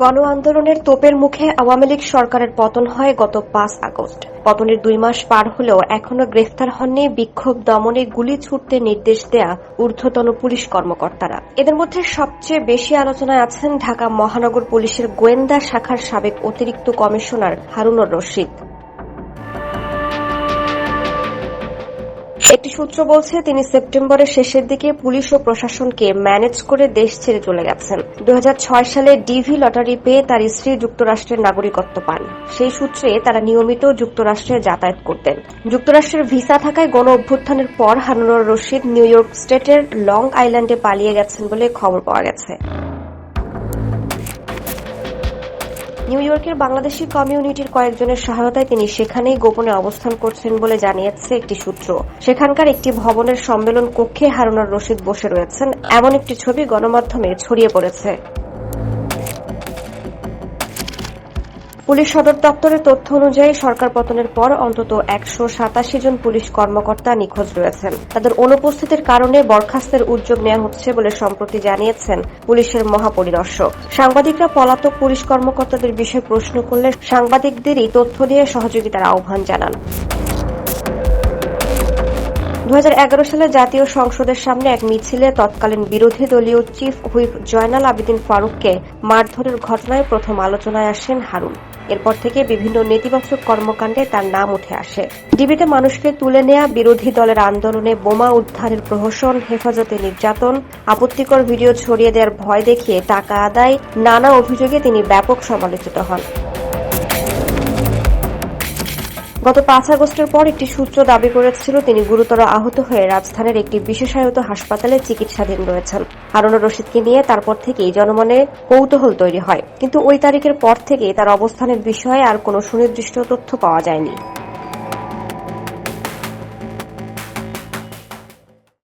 গণ আন্দোলনের তোপের মুখে আওয়ামী লীগ সরকারের পতন হয় গত পাঁচ আগস্ট। পতনের দুই মাস পার হলেও এখনও গ্রেফতার হননি বিক্ষোভ দমনে গুলি ছুটতে নির্দেশ দেয়া ঊর্ধ্বতন পুলিশ কর্মকর্তারা। এদের মধ্যে সবচেয়ে বেশি আলোচনায় আছেন ঢাকা মহানগর পুলিশের গোয়েন্দা শাখার সাবেক অতিরিক্ত কমিশনার হারুনুর রশিদ। একটি সূত্র বলছে, তিনি সেপ্টেম্বরের শেষের দিকে পুলিশ ও প্রশাসনকে ম্যানেজ করে দেশ ছেড়ে চলে গেছেন। দু হাজার ছয় সালে ডিভি লটারি পেয়ে তার স্ত্রী যুক্তরাষ্ট্রের নাগরিকত্ব পান। সেই সূত্রে তারা নিয়মিত যুক্তরাষ্ট্রে যাতায়াত করতেন। যুক্তরাষ্ট্রের ভিসা থাকায় গণ অভ্যুত্থানের পর হারুনুর রশিদ নিউ ইয়র্ক স্টেটের লং আইল্যান্ডে পালিয়ে গেছেন বলে খবর পাওয়া গেছে। নিউ ইয়র্কের বাংলাদেশি কমিউনিটির কয়েকজনের সহায়তায় তিনি সেখানেই গোপনে অবস্থান করছেন বলে জানিয়েছে একটি সূত্র। সেখানকার একটি ভবনের সম্মেলন কক্ষে হারুনার রশিদ বসে রয়েছেন। এমন একটি ছবি গণমাধ্যমে ছড়িয়ে পড়েছে। পুলিশ সদর দপ্তরের তথ্য অনুযায়ী সরকার পতনের পর অন্তত একশো সাতাশি জন পুলিশ কর্মকর্তা নিখোঁজ রয়েছেন। তাদের অনুপস্থিতির কারণে বরখাস্তের উদ্যোগ নেওয়া হচ্ছে বলে সম্প্রতি জানিয়েছেন পুলিশের মহাপরিদর্শক। সাংবাদিকরা পলাতক পুলিশ কর্মকর্তাদের বিষয়ে প্রশ্ন করলে সাংবাদিকদেরই তথ্য দিয়ে সহযোগিতার আহ্বান জানান। দু হাজার এগারো সালে জাতীয় সংসদের সামনে এক মিছিলে তৎকালীন বিরোধী দলীয় চিফ হুইপ জয়নাল আবেদিন ফারুককে মারধরের ঘটনায় প্রথম আলোচনায় আসেন হারুন। এরপর থেকে বিভিন্ন নেতিবাচক কর্মকাণ্ডে তার নাম উঠে আসে। ডিবিতে মানুষকে তুলে নেয়া বিরোধী দলের আন্দোলনে বোমা উদ্ধারের প্রহসন, হেফাজতে নির্যাতন, আপত্তিকর ভিডিও ছড়িয়ে দেওয়ার ভয় দেখিয়ে টাকা আদায়, নানা অভিযোগে তিনি ব্যাপক সমালোচিত হন। গত পাঁচ আগস্টের পর একটি সূত্র দাবি করেছিল তিনি গুরুতর আহত হয়ে রাজধানীর একটি বিশেষায়ত হাসপাতালে চিকিৎসাধীন রয়েছেন। হারুনুর রশিদকে নিয়ে তারপর থেকেই জনমনে কৌতূহল তৈরি হয়। কিন্তু ওই তারিখের পর থেকেই তার অবস্থানের বিষয়ে আর কোনো সুনির্দিষ্ট তথ্য পাওয়া যায়নি।